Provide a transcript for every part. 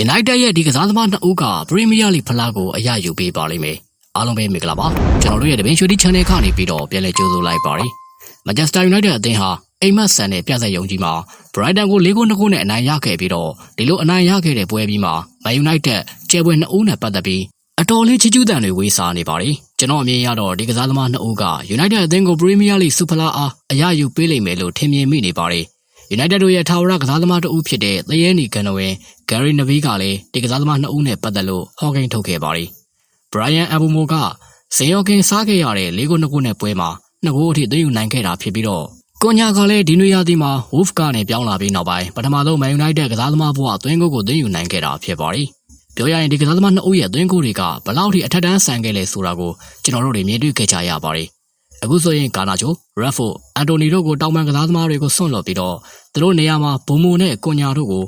United ရဲ့ဒီကစားသမားနှစ်ဦးက Premier League ဖလားကိုအရယူပေးပါလိမ့်မယ်။အားလုံးပဲမင်္ဂလာပါ။ကျွန်တော်တို့ရဲ့တပင်းရွှေဒီ channel ကနေပြီးတော့ပြန်လည်ကြိုဆိုလိုက်ပါရစေ။ Manchester United အသင်းဟာအိမ်မက်ဆန်တဲ့ပြသက်ယုံကြီးမှာ Brighton ကို၄ဂိုး၂ဂိုးနဲ့အနိုင်ရခဲ့ပြီးတော့ဒီလိုအနိုင်ရခဲ့တဲ့ပွဲပြီးမှာ Man United ကျယ်ပွဲနှစ်ဦးနဲ့ပတ်သက်ပြီးအတော်လေးချီးကျူးတန်တွေဝေးစားနေပါတယ်။ကျွန်တော်အမြင်ရတော့ဒီကစားသမားနှစ်ဦးက United အသင်းကို Premier League Super လာအားအရယူပေးလိမ့်မယ်လို့ထင်မြင်မိနေပါတယ်။ United တို့ရဲ့ထာဝရကစားသမားတဦးဖြစ်တဲ့သရဲနီကန်နဝင် Gary Neville ကလည်းဒီကစားသမားနှစ်ဦးနဲ့ပတ်သက်လို့ဟောကိန်းထုတ်ခဲ့ပါတယ်။ Brian Abumo ကဇင်ယောကင်စားခဲ့ရတဲ့၄ဂိုး၂ဂိုးနဲ့ပွဲမှာနှစ်ဂိုးအထိသွင်းယူနိုင်ခဲ့တာဖြစ်ပြီးတော့ကွန်ညာကလည်းဒီနွေရာသီမှာ Wolf ကနေပြောင်းလာပြီးနောက်ပိုင်းပထမဆုံး Man United ကစားသမားဘဝအသွင်းဂိုးကိုသွင်းယူနိုင်ခဲ့တာဖြစ်ပါတယ်။ပြောရရင်ဒီကစားသမားနှစ်ဦးရဲ့သွင်းဂိုးတွေကဘလောက်ထိအထက်တန်းဆန်ခဲ့လဲဆိုတာကိုကျွန်တော်တို့တွေမြင်တွေ့ခဲ့ကြရပါတယ်။ အခုဆိုရင်ကာနာချို၊ရက်ဖို့၊အန်တိုနီတို့ကိုတောင်ပန်ကစားသမားတွေကိုဆွန့်လွတ်ပြီးတော့သူတို့နေရာမှာဘုံမိုနဲ့ကွန်ညာတို့ကို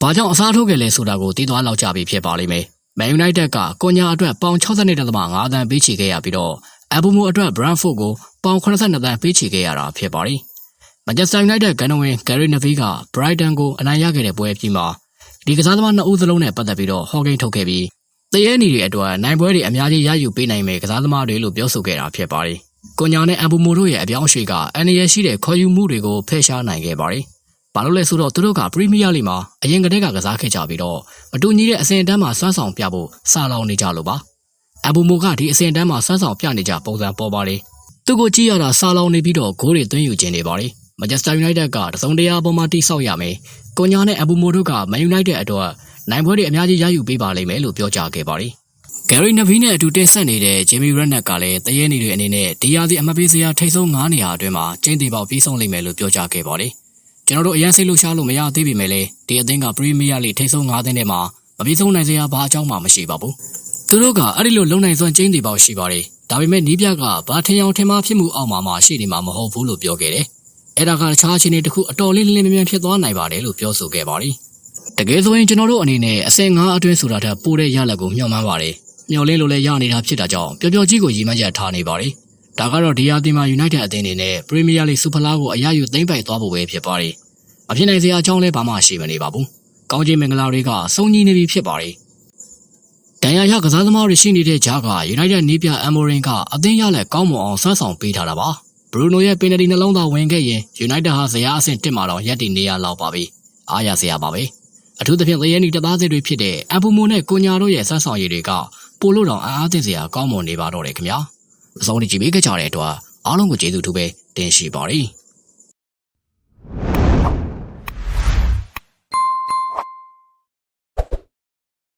ဘာကြောင့်အစားထိုးခဲ့လဲဆိုတာကိုသိသွားလောက်ကြပြီဖြစ်ပါလိမ့်မယ်။ Man United ကကွန်ညာအတွက်ပေါင်62.5တန်းပေးချေခဲ့ရပြီးတော့အဘူမိုအတွက် Brentford ကိုပေါင်82တန်းပေးချေခဲ့ရတာဖြစ်ပါတယ်။ Manchester United ဂန်နဝင် Gary Neville က Brighton ကိုအနိုင်ရခဲ့တဲ့ပွဲအပြီးမှာဒီကစားသမားနှစ်ဦးစလုံးနဲ့ပတ်သက်ပြီးတော့ဟောကိန်းထုတ်ခဲ့ပြီးတရေနီတွေအတွက်နိုင်ပွဲတွေအများကြီးရယူပေးနိုင်မယ်ကစားသမားတွေလို့ပြောဆိုခဲ့တာဖြစ်ပါတယ်။ ကွန်ညာနဲ့အဘူမိုတို့ရဲ့အပြောင်းအရွှေ့ကအန်ရရရှိတဲ့ခေါ်ယူမှုတွေကိုဖယ်ရှားနိုင်ခဲ့ပါတယ်။ဘာလို့လဲဆိုတော့သူတို့ကပရီးမီးယားလိမှာအရင်ကတည်းကကစားခဲ့ကြပြီးတော့မတူညီတဲ့အဆင့်အတန်းမှာစွမ်းဆောင်ပြဖို့စာလောင်နေကြလို့ပါ။အဘူမိုကဒီအဆင့်အတန်းမှာစွမ်းဆောင်ပြနေကြပုံစံပေါ်ပါတယ်။သူ့ကိုကြည့်ရတာစာလောင်နေပြီးတော့ဂိုးတွေသွင်းယူခြင်းနေပါတယ်။ Manchester United ကတစုံတရာအပေါ်မှာတိဆောက်ရမယ်။ကွန်ညာနဲ့အဘူမိုတို့က Man United အတွက်နိုင်ပွဲတွေအများကြီးရယူပေးပါလိမ့်မယ်လို့ပြောကြားခဲ့ပါတယ်။ Gary Neville နဲ့အတူတင်ဆက်နေတဲ့ Jamie Redknapp ကလည်းတရေနေတွေအနေနဲ့ဒီယာစီအမပေးစရာထိတ်ဆုံး9နေရာအတွင်းမှာကျင်းသေးပေါက်ပြီးဆုံးလိမ့်မယ်လို့ပြောကြားခဲ့ပါတယ်။ကျွန်တော်တို့အရင်စိတ်လှုပ်ရှားလို့မရသေးပေမဲ့လည်းဒီအသင်းက Premier League ထိတ်ဆုံး9သင်းထဲမှာမပြီးဆုံးနိုင်စရာဘာအကြောင်းမှမရှိပါဘူး။သူတို့ကအဲ့ဒီလိုလုံနိုင်စွမ်းကျင်းသေးပေါက်ရှိပါတယ်။ဒါပေမဲ့နီးပြကဘာထင်အောင်ထင်မှားဖြစ်မှုအောက်မှာမှရှိနေမှာမဟုတ်ဘူးလို့ပြောခဲ့တယ်။အဲ့ဒါကတခြားအခြေအနေတစ်ခုအတော်လေးလင်းလင်းမြန်မြန်ဖြစ်သွားနိုင်ပါတယ်လို့ပြောဆိုခဲ့ပါတယ်။တကယ်ဆိုရင်ကျွန်တော်တို့အနေနဲ့အဆင့်9အတွင်းဆိုတာထက်ပိုတဲ့ရလဒ်ကိုမျှော်မှန်းပါတယ်။ မျှော်လင့်လို့လည်းရနေတာဖြစ်တာကြောင့်ပျော်ပျော်ကြီးကိုရည်မှန်းချက်ထားနေပါတယ်။ဒါကတော့ဒီယာတီမာ United အသင်းအနေနဲ့ Premier League Super League ကိုအရယူသိမ်းပိုက်သွားဖို့ပဲဖြစ်ပါတယ်။မဖြစ်နိုင်စရာအကြောင်းလည်းဘာမှရှိမနေပါဘူး။ကောင်းချီးမင်္ဂလာတွေကစုံညီနေပြီဖြစ်ပါတယ်။ဒဏ်ရာရကစားသမားတွေရှိနေတဲ့ကြားက United နီးပြအမ်မိုရင်ကအသင်းရလက်ကောင်းမွန်အောင်ဆွမ်းဆောင်ပေးထားတာပါ။ Bruno ရဲ့ပင်နတီနှလုံးသားဝင်ခဲ့ရင် United ဟာဇယားအဆင့်1မှာတော့ရပ်တည်နေရလောက်ပါပြီ။အားရစရာပါပဲ။အထူးသဖြင့်သရဲနီတသားစစ်တွေဖြစ်တဲ့အဘူမိုနဲ့ကိုညာတို့ရဲ့ဆွမ်းဆောင်ရည်တွေက ပိုလို့တော့အားအားသင့်စရာကောင်းမွန်နေပါတော့တယ်ခင်ဗျာ။အဆုံးထိကြည့်ပေးကြတဲ့အတွက်အားလုံးကိုကျေးဇူးတူပဲတင်ရှိပါတယ်။